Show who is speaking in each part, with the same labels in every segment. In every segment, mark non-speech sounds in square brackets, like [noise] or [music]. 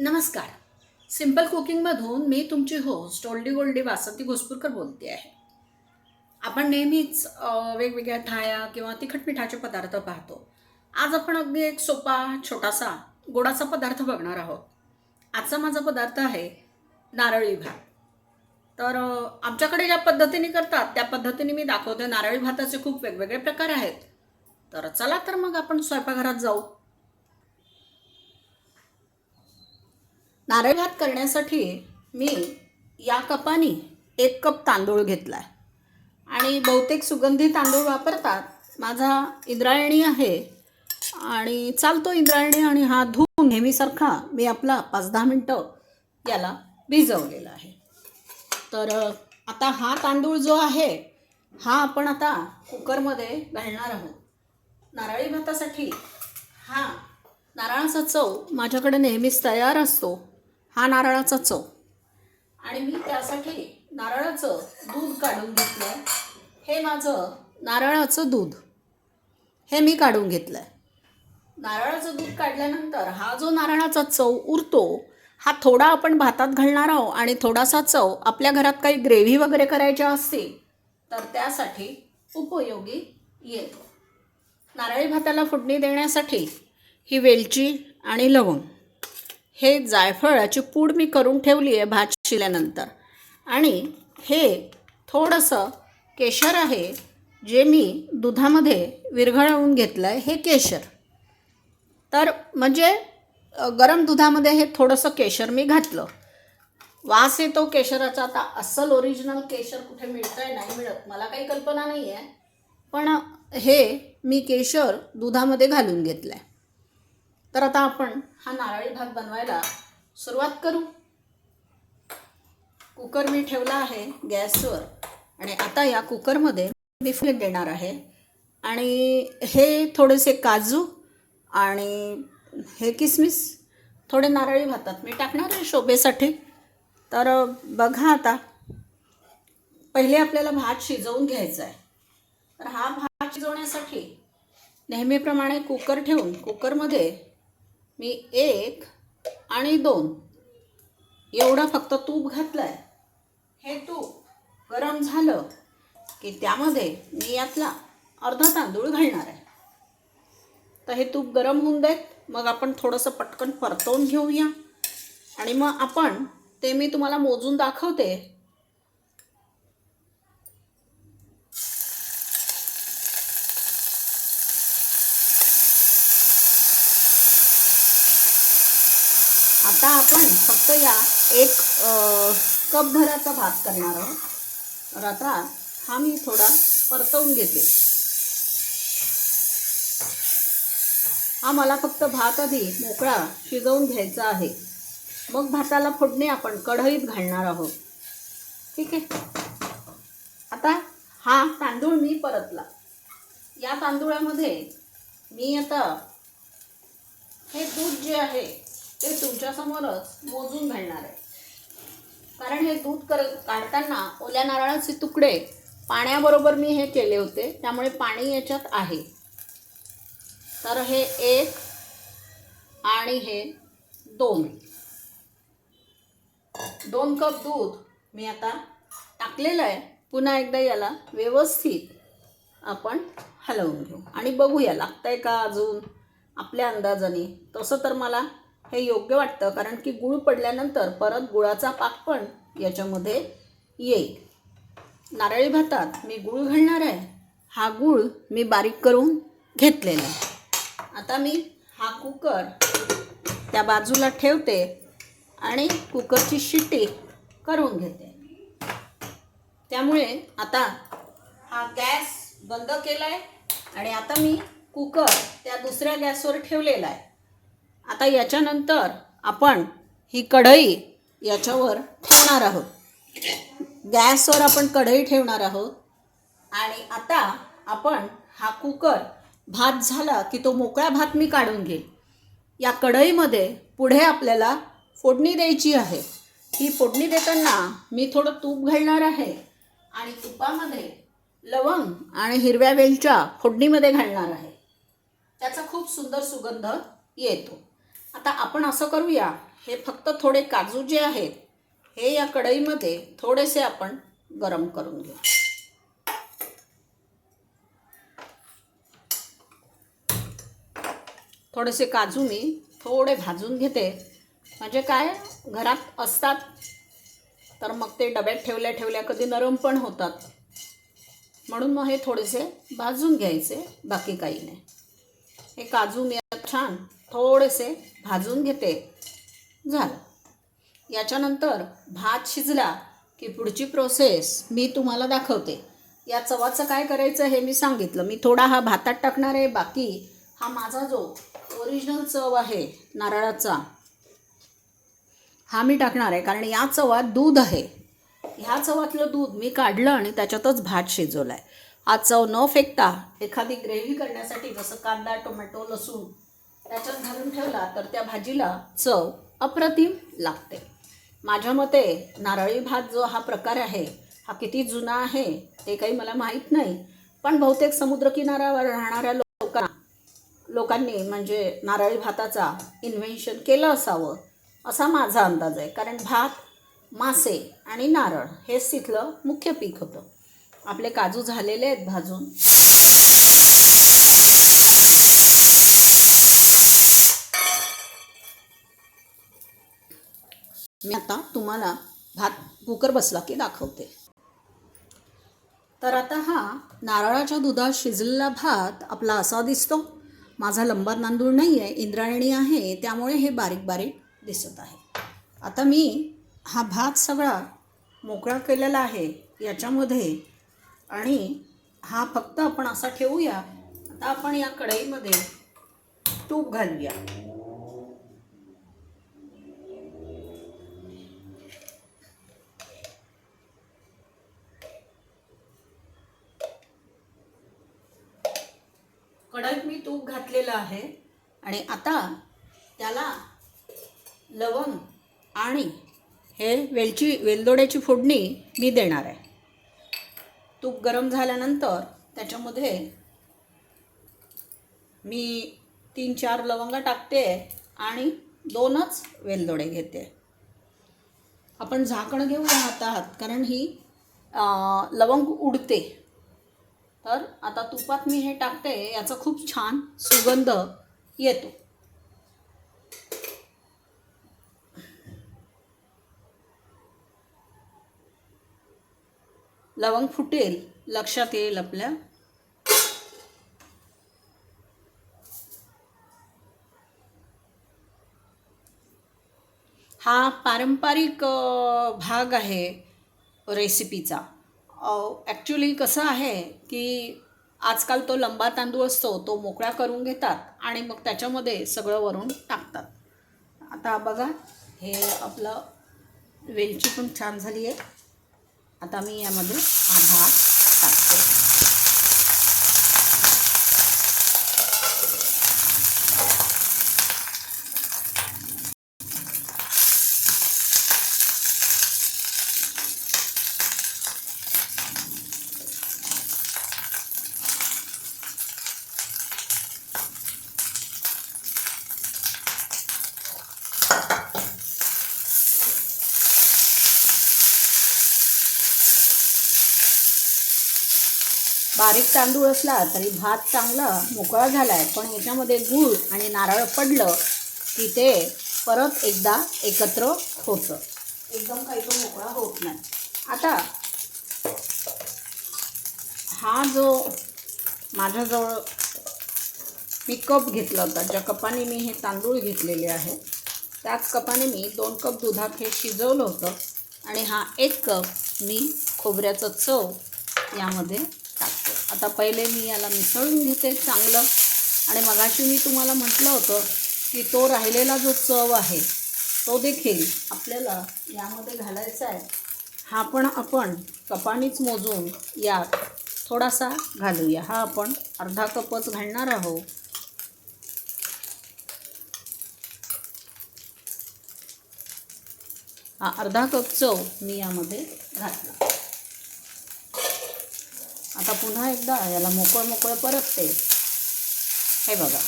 Speaker 1: नमस्कार. सिंपल कुकिंगमधून मी तुमची host oldie goldie Vasanti Ghospurkar बोलते आहे. आपण नेहमीच वेगवेगळ्या ठाया किंवा तिखट मिठाचे पदार्थ पाहतो. आज आपण अगदी एक सोपा छोटासा गोडाचा पदार्थ बघणार आहोत. आजचा माझा पदार्थ आहे नारळी भात. तर आमच्याकडे ज्या पद्धतीने करतात त्या पद्धतीने मी दाखवते नारळी भाताचे खूप वेगवेगळे प्रकार आहेत. तर चला तर मग आपण स्वयंपाकघरात जाऊ. नारळ भात करण्यासाठी मी या कपानी एक कप तांदूळ घेतला आहे आणि बहुतेक सुगंधी तांदूळ वापरतात. माझा इंद्रायणी आहे. आणि चालतो इंद्रायणी आणि हा धुवून नेहमीसारखा मी आपला पाच दहा मिनटं याला भिजवलेला आहे. तर आता हा तांदूळ जो आहे हा आपण आता कुकरमध्ये घालणार आहोत. नारळी भातासाठी हा नारळाचा चव माझ्याकडे नेहमीच तयार असतो. हा नारळाचा चव. आणि मी त्यासाठी नारळाचं दूध काढून घेतलं आहे हे माझं नारळाचं दूध. हे मी काढून घेतलं आहे नारळाचं दूध काढल्यानंतर हा जो नारळाचा चव उरतो हा थोडा आपण भातात घालणार आहोत आणि थोडासा चव आपल्या घरात काही ग्रेव्ही वगैरे करायच्या असतील तर त्यासाठी उपयोगी येतो. नारळी भाताला फुडणी देण्यासाठी ही वेलची आणि लवंग. हे जायफळाची पूड मी करून ठेवली आहे भात शिल्यानंतर आणि हे थोडंसं केशर आहे जे मी दुधामध्ये विरघळवून घेतलं आहे हे केशर. तर म्हणजे गरम दुधामध्ये हे थोडंसं केशर मी घातलं. वास येतो केशराचा आता अस्सल ओरिजिनल केशर कुठे मिळतं आहे नाही मिळत मला काही कल्पना नाही आहे पण हे मी केशर दुधामध्ये घालून घेतलं आहे तर आता आपण हा नारळी भात बनवायला सुरुवात करू. कुकर मी ठेवला आहे गॅसवर आणि आता या कुकरमध्ये मी फ्लेम देणार आहे. आणि हे थोडेसे काजू आणि हे किसमिस थोडे नारळी भातात मी टाकणार आहे शोभेसाठी. तर बघा आता. पहिले आपल्याला भात शिजवून घ्यायचा आहे. तर हा भात शिजवण्यासाठी नेहमीप्रमाणे कुकर ठेवून कुकरमध्ये मी एक आणि दोन. एवढं फक्त तूप घातलं आहे हे तूप गरम झालं की त्यामध्ये मी यातला अर्धा तांदूळ घालणार आहे. तर हे तूप गरम होऊन देत मग आपण थोडंसं पटकन परतवून घेऊया. आणि मग आपण ते मी तुम्हाला मोजून दाखवते. आता आपण फक्त या एक कप भराचा भात करणार आहोत. तर आता हा मी थोडा परतवून घेते. हा मला फक्त भात आधी मोकळा शिजवून घ्यायचा आहे. मग भाताला फोडणे आपण कढईत घालणार आहोत. ठीक आहे? आता हा तांदूळ मी परतला. या तांदूळामध्ये मी आता हे दूध जे आहे ते तुमच्यासमोरच मोजून घालणार आहे. कारण हे दूध कर काढताना ओल्या नारळाचे तुकडे पाण्याबरोबर मी हे केले होते त्यामुळे पाणी याच्यात आहे. तर हे एक आणि हे दोन. दोन कप दूध मी आता टाकलेलं आहे. पुन्हा एकदा याला व्यवस्थित आपण हलवून घेऊ. आणि बघूया लागतंय का अजून? आपल्या अंदाजाने. तसं तर मला हे योग्य वाटतं कारण की गुळ पडल्यानंतर परत गुळाचा पाक पण याच्यामध्ये येईल. नारळी भातात मी गुळ घालणार आहे. हा गुळ मी बारीक करून घेतलेला आहे. आता मी हा कुकर त्या बाजूला ठेवते आणि कुकरची शिट्टी करून घेते. त्यामुळे आता हा गॅस बंद केला आहे आणि आता मी कुकर त्या दुसऱ्या गॅसवर ठेवलेला आहे. आता याच्यानंतर आपण ही कढई याच्यावर ठेवणार आहोत. गॅसवर आपण कढई ठेवणार आहोत. आणि आता आपण हा कुकर भात झाला की तो मोकळा भात मी काढून घेईल. या कढईमध्ये पुढे आपल्याला फोडणी द्यायची आहे. ही फोडणी देताना मी थोडं तूप घालणार आहे. आणि तुपामध्ये लवंग आणि हिरव्या वेलच्या फोडणीमध्ये घालणार आहे. त्याचा खूप सुंदर सुगंध येतो. आता आपण असं करूया. हे फक्त थोडे काजू जे आहेत हे या कढईमध्ये थोडेसे आपण गरम करून घेऊ. थोडेसे काजू मी थोडे भाजून घेते. म्हणजे काय घरात असतात तर मग ते डब्यात ठेवल्या ठेवल्या कधी नरम पण होतात. म्हणून मग हे थोडेसे भाजून घ्यायचे बाकी काही नाही. हे काजू मी छान थोडेसे भाजून घेते. झालं. याच्यानंतर भात शिजला की पुढची प्रोसेस मी तुम्हाला दाखवते. या चवाचं काय करायचं हे मी सांगितलं. मी थोडा हा भातात टाकणार आहे बाकी हा माझा जो ओरिजिनल चव आहे नारळाचा हा मी टाकणार आहे. कारण या चवात दूध आहे. ह्या चवातलं दूध मी काढलं आणि त्याच्यातच भात शिजवला आहे हा चव न फेकता एखादी ग्रेव्ही करण्यासाठी जसं कांदा टोमॅटो लसूण त्याच्यात घालून ठेवला तर त्या भाजीला चव अप्रतिम लागते. माझ्या मते नारळी भात जो हा प्रकार आहे हा किती जुना आहे ते काही मला माहीत नाही पण बहुतेक समुद्रकिनाऱ्यावर राहणाऱ्या लोकांना लोकांनी म्हणजे नारळी भाताचा इन्व्हेन्शन केलं असावं असा माझा अंदाज आहे. कारण भात मासे आणि नारळ हेच तिथलं मुख्य पीक होतं. आपले काजू झालेले आहेत भाजून. मी आता तुम्हाला भात कुकर बसला की दाखवते. तर आता हा नारळाच्या दुधात शिजलेला भात आपला असा दिसतो. माझा लंबा नांदूळ नाही आहे इंद्रायणी आहे त्यामुळे हे बारीक बारीक दिसत आहे. आता मी हा भात सगळा मोकळा केलेला आहे याच्यामध्ये आणि हा फक्त आपण असा ठेवूया. आता आपण या कढईमध्ये तूप घालूया. कढईत मी तूप घातलेलं आहे आणि आता त्याला लवंग आणि हे वेलची वेलदोड्याची फोडणी मी देणार आहे. तूप गरम झाल्यानंतर त्याच्यामध्ये मी तीन चार लवंगा टाकते आणि दोनच वेलदोडे घेते. आपण झाकण घेऊया हातात कारण ही लवंग उडते. तर आता तुपात मी हे टाकते याचा खूप छान सुगंध येतो. लवंग फुटेल लक्षात येईल आपल्या. हा पारंपरिक भाग आहे रेसिपीचा ॲक्च्युली कसं आहे की आजकाल तो लंबा तांदूळ असतो तो मोकळा करून घेतात आणि मग त्याच्यामध्ये सगळं वरून टाकतात. आता बघा हे आपलं वेलची पण छान झाली आहे. आता मी यामध्ये हा भात टाकते. तांदूळ असला तरी भात चांगला मोकळा झाला आहे पण याच्यामध्ये गूळ आणि नारळ पडलं की ते परत एकदा एकत्र होतं. एकदम काही तो मोकळा होत नाही. आता हा जो माझ्याजवळ मी कप घेतला होता ज्या कपाने मी हे तांदूळ घेतलेले आहे त्याच कपाने मी दोन कप दुधात हे शिजवलं होतं आणि हा एक कप मी खोबऱ्याचं चव यामध्ये आता पहिले मी याला मिसळून घेते चांगलं. आणि मगाशी मी तुम्हाला म्हटलं होतं की तो राहिलेला जो चव आहे तो देखील आपल्याला यामध्ये घालायचा आहे. हा पण आपण कपानीच मोजून यात थोडासा घालूया. हा आपण अर्धा कपच घालणार आहोत. हा अर्धा कप चव मी यामध्ये घातला. आता पुन्हा एकदा याला मोकळं मोकळं परतते. हे बघा.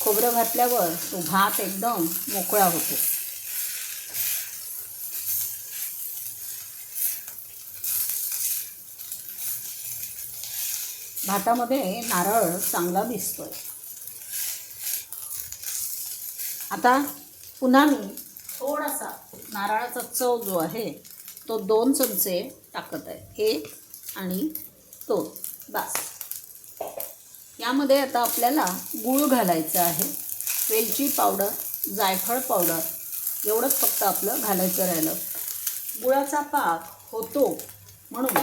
Speaker 1: खोबरं घातल्यावर तो भात एकदम मोकळा होतो. भातामध्ये नारळ चांगला दिसतोय. आता पुन्हा मी थोडासा नारळाचा चव जो आहे तो दोन चमचे टाकत आहे. एक आणि दोन बास. यामध्ये आता आपल्याला गूळ घालायचं आहे. वेलची पावडर जायफळ पावडर एवढंच फक्त आपलं घालायचं राहिलं. गुळाचा पाक होतो म्हणून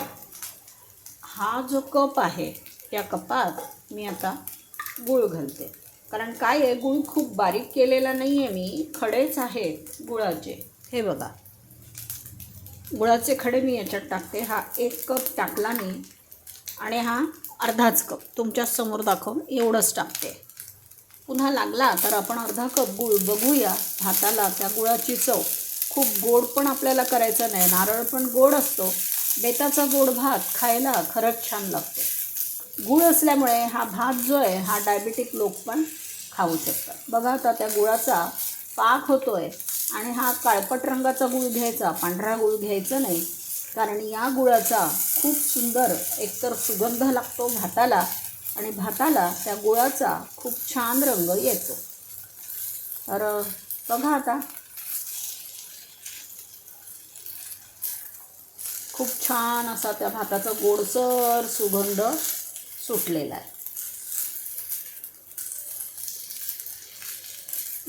Speaker 1: हा जो कप आहे त्या कपात मी आता गूळ घालते. कारण काय आहे गूळ खूप बारीक केलेला नाही आहे मी खडेच आहेत गुळाचे. हे बघा. गुळाचे खडे मी याच्यात टाकते. हा एक कप टाकला मी. आणि हा अर्धाच कप. तुमच्यासमोर दाखवून एवढंच टाकते. पुन्हा लागला तर आपण अर्धा कप गूळ. बघूया भाताला त्या गुळाची चव. खूप गोड पण आपल्याला करायचं नाही. नारळ पण गोड असतो. बेताचा गोड भात खायला खरंच छान लागतो. गूळ असल्यामुळे हा भात जो आहे हा डायबिटिक लोक पण खाऊ शकतात. बघा आता त्या गुळाचा पाक होतो आहे आणि हा काळपट रंगाचा गूळ घ्यायचा. पांढरा गूळ घ्यायचा नाही. कारण या गुळाचा खूप सुंदर एकतर सुगंध लागतो भाताला आणि भाताला त्या गुळाचा खूप छान रंग येतो. तर बघा आता. खूप छान असा त्या भाताचा गोडसर सुगंध सुटलेला आहे.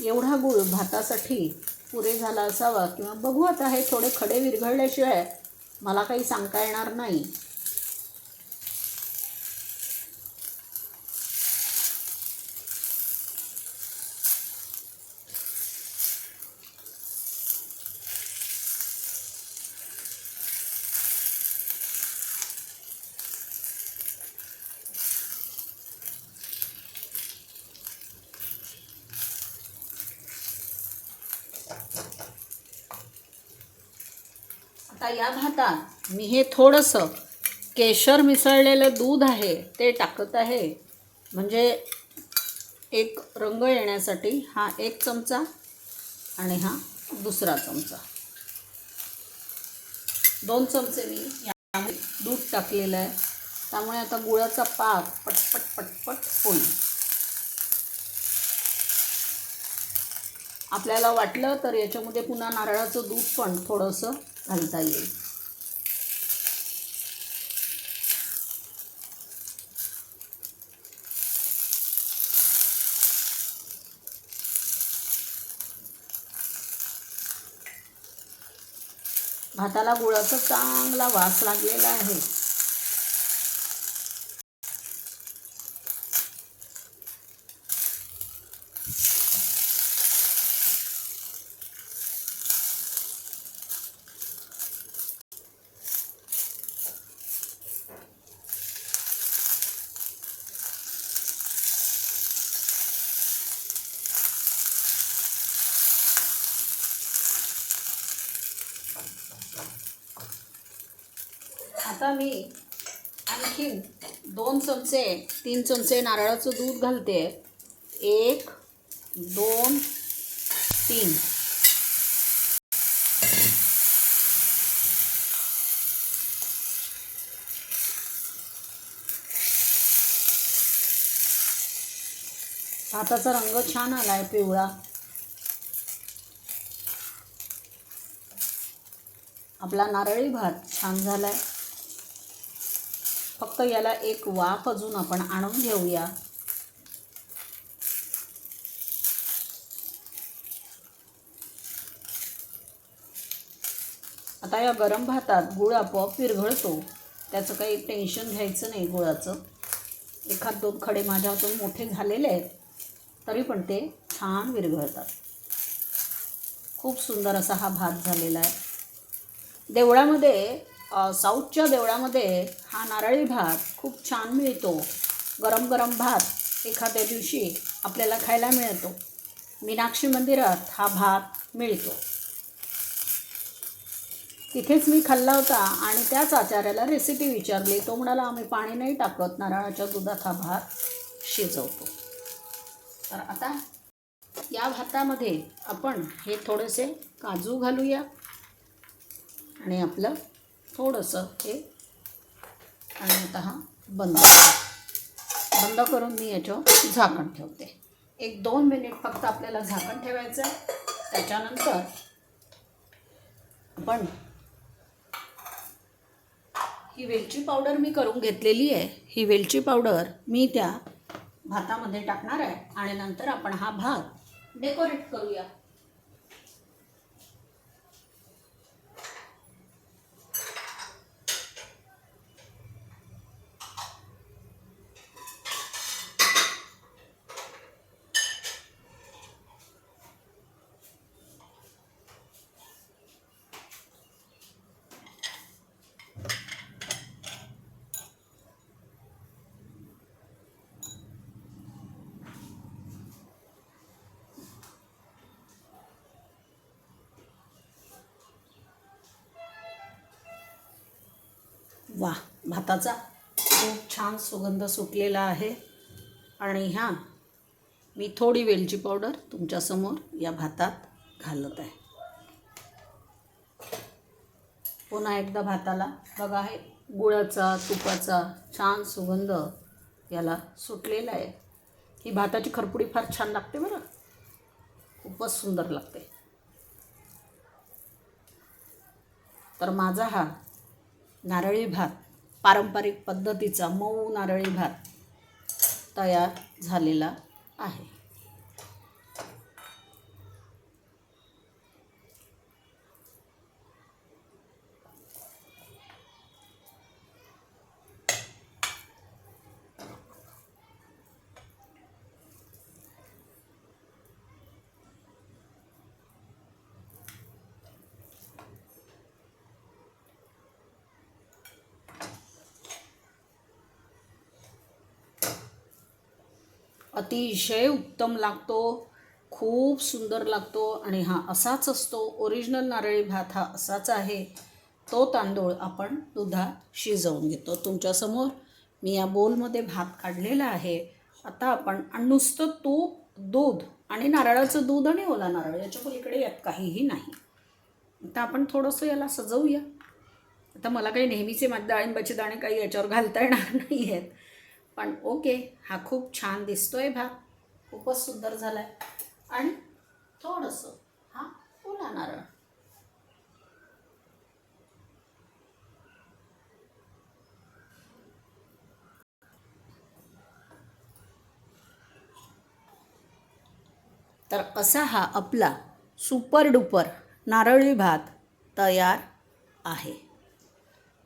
Speaker 1: एवढा गूळ भातासाठी पुरे झाला असावा किंवा बघू आता हे थोडे खडे विरघळल्याशिवाय मला काही सांगता येणार नाही. आता या भातात मी हे थोडंसं केशर मिसळलेलं दूध आहे ते टाकत आहे. म्हणजे एक रंग येण्यासाठी हा एक चमचा आणि हा दुसरा चमचा. दोन चमचे मी यामध्ये दूध टाकलेलं आहे. त्यामुळे आता गुळाचा पाक पटपट पटपट होईल. आपल्याला वाटलं तर याच्यामध्ये पुन्हा नारळाचं दूध पण थोडंसं घालता येईल. भाताला गुळाचा चांगला वास लागलेला आहे आता मी आणखीन दोन चमचे तीन चमचे नारळाचं दूध घालते. एक दोन तीन. भाताचा रंग छान आला आहे पिवळा. आपला नारळी भात छान झाला आहे फक्त याला एक वाफ अजून आपण आणून घेऊया. आता या गरम भातात गुळ आपोआप विरघळतो. त्याचं काही टेन्शन घ्यायचं नाही गुळाचं. एखाद दोन खडे माझ्या हातून मोठे झालेले आहेत तरी पण ते छान विरघळतात. खूप सुंदर असा हा भात झालेला आहे. देवळामध्ये साऊथच्या देवळामध्ये हा नारळी भात खूप छान मिळतो. गरम गरम भात एखाद्या दिवशी आपल्याला खायला मिळतो. मीनाक्षी मंदिरात हा भात मिळतो. तिथेच मी खाल्ला होता आणि त्याच आचार्याला रेसिपी विचारली. तो म्हणाला आम्ही पाणी नाही टाकत नारळाच्या दुधात हा भात शिजवतो. तर आता या भातामध्ये आपण हे थोडेसे काजू घालूया आणि आपलं थोडंसं हे आणि आता हा बंद बंद करून मी याच्यावर झाकण ठेवते. एक दोन मिनिट फक्त आपल्याला झाकण ठेवायचं आहे. त्याच्यानंतर आपण ही वेलची पावडर मी करून घेतलेली आहे. ही वेलची पावडर मी त्या भातामध्ये टाकणार आहे आणि नंतर आपण हा भात डेकोरेट करूया. वा भाताचा खूप छान सुगंध सुटलेला आहे. आणि ह्या मी थोडी वेलची पावडर तुमच्यासमोर या भातात घालत आहे. पुन्हा एकदा भाताला बघा हे गुळाचा तुपाचा छान सुगंध याला सुटलेला आहे. ही भाताची खरपुडी फार छान लागते बरं. खूपच सुंदर लागते. तर माझा हा नारळी भात. पारंपरिक पद्धतीचा मऊ नारळी भात तयार झालेला आहे. अतिशय उत्तम लागतो खूप सुंदर लागतो आणि हा असाच असतो. ओरिजिनल नारळी भात हा असाच आहे. तो तांदूळ आपण दुधात शिजवून घेतो. तुमच्यासमोर मी या बोलमध्ये भात काढलेला आहे. आता आपण आणि नुसतं तूप दूध आणि नारळाचं दूध आणि ओला नारळ याच्या पलीकडे यात काहीही नाही. आता आपण थोडंसं याला सजवूया. आता मला काही नेहमीचे मध डाळिंबाचे दाणे काही याच्यावर घालता येणार [laughs] नाही आहेत पण ओके हा खूप छान दिसतोय भात खूपच सुंदर झाला आहे आणि थोडंसं हा ओला नारळ तर असा हा आपला सुपर डुपर नारळी भात तयार आहे.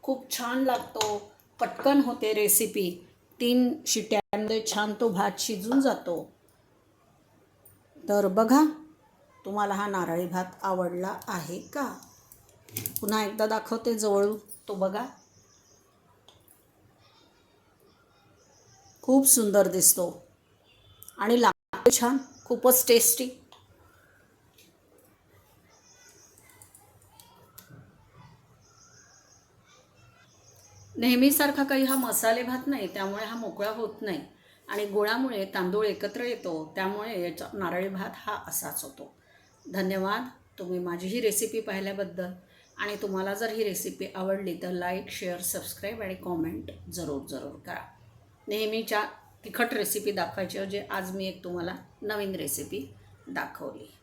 Speaker 1: खूप छान लागतो. पटकन होते रेसिपी तीन शिट्यांमध्ये छान तो भात शिजून जातो. तर बघा तुम्हाला हा नारळी भात आवडला आहे का? पुन्हा एकदा दाखवते जवळून तो बघा. खूप सुंदर दिसतो. आणि लागतो छान खूपच टेस्टी नेहमीसारखा काही हा मसाले भात नाही त्यामुळे हा मोकळा होत नाही. आणि गुळामुळे तांदूळ एकत्र येतो त्यामुळे याचा नारळी भात हा असाच होतो. धन्यवाद. तुम्ही माझी ही रेसिपी पाहिल्याबद्दल. आणि तुम्हाला जर ही रेसिपी आवडली तर लाईक शेअर सबस्क्राईब आणि कॉमेंट जरूर जरूर करा. नेहमीच्या तिखट रेसिपी दाखवायची जे आज मी एक तुम्हाला नवीन रेसिपी दाखवली.